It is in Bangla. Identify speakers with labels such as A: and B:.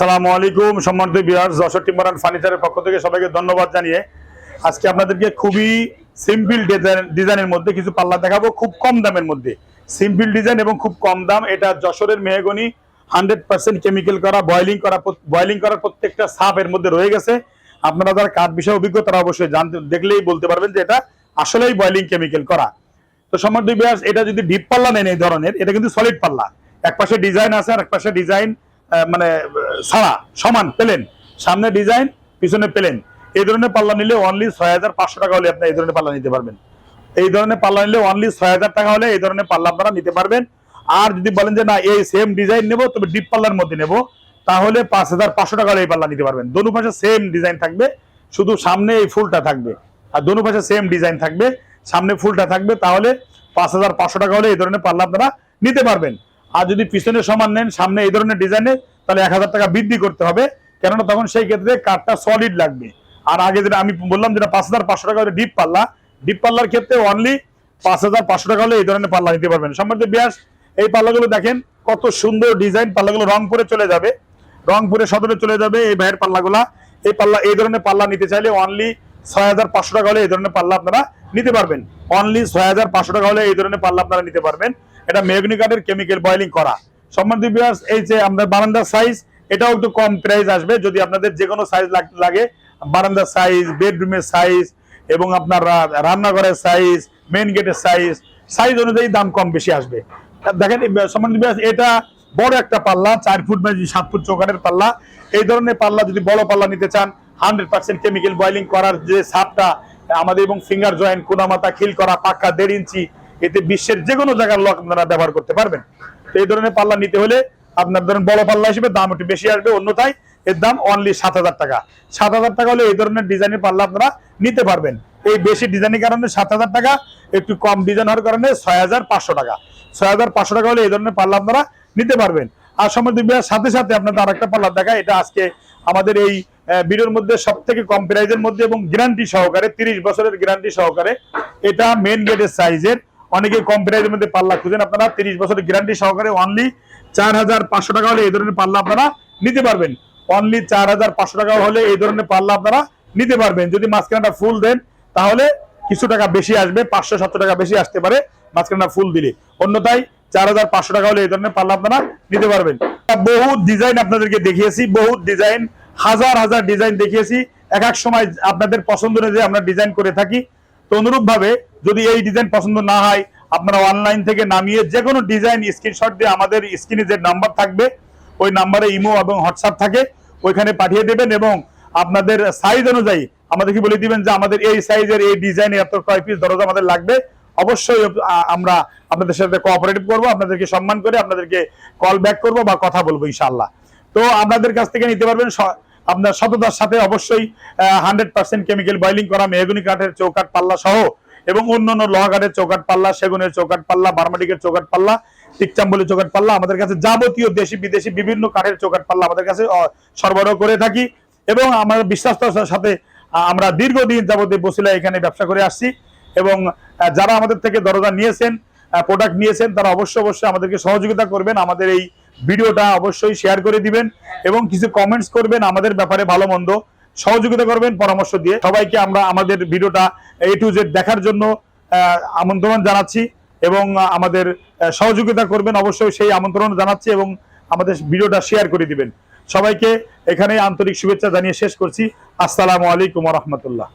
A: আসসালামু আলাইকুম, সম্মানিত বিহার যশোর টিম্বার ফার্নিচারের পক্ষ থেকে সবাইকে ধন্যবাদ জানিয়ে আজকে আপনাদেরকে খুবই সিম্পল ডিজাইনের মধ্যে কিছু পাল্লা দেখাবো, খুব কম দামের মধ্যে। সিম্পল ডিজাইন এবং খুব কম দাম, এটা যশোরের মেহগনি হান্ড্রেড পার্সেন্ট কেমিক্যাল করা বয়লিং করা বয়লিং করার প্রত্যেকটা সাপ এর মধ্যে রয়ে গেছে। আপনারা যারা কাঠ বিষয়ে অভিজ্ঞ অবশ্যই জানতে, দেখলেই বলতে পারবেন যে এটা আসলেই বয়লিং কেমিক্যাল করা। তো দুই ব্যাস এটা যদি ডিপ পাল্লা নেন এই ধরনের, এটা কিন্তু সলিড পাল্লা। এক পাশে ডিজাইন আছে আর এক পাশে ডিজাইন মানে ছাড়া সমান, পেলেন। সামনে ডিজাইন, পিছনে পেলেন। এই ধরনের পাল্লা নিলে অনলি ছয় হাজার পাঁচশো টাকা হলে আপনি এই ধরনের পাল্লা নিতে পারবেন। এই ধরনের পাল্লা নিলে অনলি ছয় হাজার টাকা হলে এই ধরনের পাল্লা আপনারা নিতে পারবেন। আর যদি বলেন যে, না, এই সেম ডিজাইন নেব, তবে ডিপ পাল্লার মধ্যে নেব, তাহলে পাঁচ হাজার পাঁচশো টাকা হলে এই পাল্লা নিতে পারবেন। দোনো পাশে সেম ডিজাইন থাকবে, শুধু সামনে এই ফুলটা থাকবে। আর দোনো পাশে সেম ডিজাইন থাকবে, সামনে ফুলটা থাকবে, তাহলে পাঁচ হাজার পাঁচশো টাকা হলে এই ধরনের পাল্লা আপনারা নিতে পারবেন। আর যদি পিছনে সমান নেন, সামনে এই ধরনের ডিজাইনে তাহলে এক হাজার টাকা বৃদ্ধি করতে হবে। কেননা তখন সেই ক্ষেত্রে কাঠটা সলিড লাগবে। আর আগে যেটা আমি বললাম, যেটা পাঁচ হাজার পাঁচশো টাকা হলে ডিপ পাল্লা ডিপ পাল্লার ক্ষেত্রে অনলি পাঁচ হাজার পাঁচশো টাকা হলে এই ধরনের পাল্লা নিতে পারবেন। সম্বন্ধে ব্যাস এই পাল্লাগুলো দেখেন, কত সুন্দর ডিজাইন পাল্লাগুলো রংপুরে চলে যাবে। রংপুরে সদরে চলে যাবে এই ভাইয়ের পাল্লাগুলা এই পাল্লা এই ধরনের পাল্লা নিতে চাইলে অনলি ছয় হাজার পাঁচশো টাকা হলে এই ধরনের পাল্লা আপনারা নিতে পারবেন। অনলি ছয় হাজার পাঁচশো টাকা হলে এই ধরনের পাল্লা আপনারা নিতে পারবেন। এটা কেমিক্যাল করা। এই যে বারান্দার সাইজ এটাও একটু কম প্রাইস আসবে। যদি আপনাদের যে কোনো সাইজ লাগে, বারান্দার সাইজ বেডরুমের সাইজ এবং আপনার রান্নাঘরের সাইজ মেইন গেটের সাইজ সাইজ অনুযায়ী দাম কম বেশি আসবে। দেখেন সম্বন্ধে এটা বড় একটা পাল্লা, চার ফুট বা সাত ফুট চৌকানের পাল্লা। এই ধরনের পাল্লা যদি বড় পাল্লা নিতে চান হান্ড্রেড পার্সেন্ট কেমিক্যাল বয়লিং করার যে সাপটা আমাদের এবং ফিঙ্গার জয়েন্ট কোনামাতা খিল করা পাক্কা দেড় ইঞ্চি, এতে বিশ্বের যে কোনো জায়গার লক আপনারা ব্যবহার করতে পারবেন। তো এই ধরনের পাল্লা নিতে হলে আপনার ধরেন বড় পাল্লা হিসেবে দাম একটু বেশি আসবে, অন্যথায় এর দাম অনলি সাত হাজার টাকা। সাত হাজার টাকা হলে এই ধরনের ডিজাইনের পাল্লা আপনারা নিতে পারবেন। এই বেশি ডিজাইনের কারণে সাত হাজার টাকা, একটু কম ডিজাইন হওয়ার কারণে ছয় হাজার পাঁচশো টাকা। ছয় হাজার পাঁচশো টাকা হলে এই ধরনের পাল্লা আপনারা নিতে পারবেন। আর সমৃদ্ধি বিয়ার সাথে সাথে আপনাদের আর একটা পাল্লা দেখা এটা আজকে আমাদের এই ভিডিওর মধ্যে সব থেকে কম প্রাইজের মধ্যে এবং গ্যারান্টি সহকারে, তিরিশ বছরের গ্যারান্টি সহকারে, এটা মেন গেটের সাইজের অনেকে কম প্রাইজের মধ্যে পাল্লা খুঁজেন, আপনারা তিরিশ বছরের গ্যারান্টি সহকারে অনলি চার হাজার পাঁচশো টাকা হলে এই ধরনের পাল্লা আপনারা নিতে পারবেন। অনলি চার হাজার পাঁচশো টাকা হলে এই ধরনের পাল্লা আপনারা নিতে পারবেন। যদি মাঝখানটা ফুল দেন, তাহলে কিছু টাকা বেশি আসবে, পাঁচশো সাতশো টাকা বেশি আসতে পারে মাঝখানটা ফুল দিলে। অন্যথায় চার হাজার পাঁচশো টাকা হলে এই ধরনের পাল্লা আপনারা নিতে পারবেন। বহু ডিজাইন আপনাদেরকে দেখিয়েছি, বহু ডিজাইন হাজার হাজার ডিজাইন দেখিয়েছি। এক এক সময় আপনাদের পছন্দ অনুযায়ী আমরা ডিজাইন করে থাকি। তো অনুরূপ ভাবে যদি এই ডিজাইন পছন্দ না হয়, আপনারা অনলাইন থেকে নামিয়ে যে কোনো ডিজাইন স্ক্রিনশট দিয়ে আমাদের স্ক্রিনে যে নাম্বার থাকবে, ওই নাম্বারে ইমো এবং হোয়াটসঅ্যাপ থাকে, ওইখানে পাঠিয়ে দেবেন এবং আপনাদের সাইজ অনুযায়ী আমাদেরকে বলে দিবেন যে আমাদের এই সাইজের এই ডিজাইনের এত কয় পিস দরজা আমাদের লাগবে। অবশ্যই আমরা আপনাদের সাথে কোঅপারেটিভ করব, আপনাদেরকে সম্মান করে আপনাদেরকে কল ব্যাক করব বা কথা বলব ইনশাআল্লাহ। তো আপনাদের কাছ থেকে নিতে পারবেন আপনার সততার সাথে অবশ্যই হান্ড্রেড পার্সেন্ট কেমিক্যাল বয়লিং করা মেহগুনি কাঠের চৌকাট পাল্লা সহ এবং অন্যান্য লোহা কাঠের চৌকাট পাল্লা, সেগুনের চৌকাট পাল্লা, বার্মাটিকের চৌকাট পাল্লা টিকচাম্বলি চৌকাট পাল্লা আমাদের কাছে যাবতীয় দেশি বিদেশি বিভিন্ন কাঠের চৌকাট পাল্লা আমাদের কাছে সরবরাহ করে থাকি এবং আমরা বিশ্বাসতার সাথে আমরা দীর্ঘদিন যাবতীয় বসিলা এখানে ব্যবসা করে আসছি। এবং যারা আমাদের থেকে দরজা নিয়েছেন প্রোডাক্ট নিয়েছেন, তারা অবশ্যই অবশ্যই আমাদেরকে সহযোগিতা করবেন, আমাদের এই ভিডিওটা অবশ্যই শেয়ার করে দিবেন এবং কিছু কমেন্টস করবেন আমাদের ব্যাপারে ভালো মন্দ সহযোগিতা করবেন, পরামর্শ দিয়ে। সবাইকে আমরা আমাদের ভিডিওটা এ টু জেড দেখার জন্য আমন্ত্রণ জানাচ্ছি এবং আমাদের সহযোগিতা করবেন, অবশ্যই সেই আমন্ত্রণ জানাচ্ছি এবং আমাদের ভিডিওটা শেয়ার করে দিবেন। সবাইকে এখানে আন্তরিক শুভেচ্ছা জানিয়ে শেষ করছি। আসসালামু আলাইকুম রহমতুল্লাহ।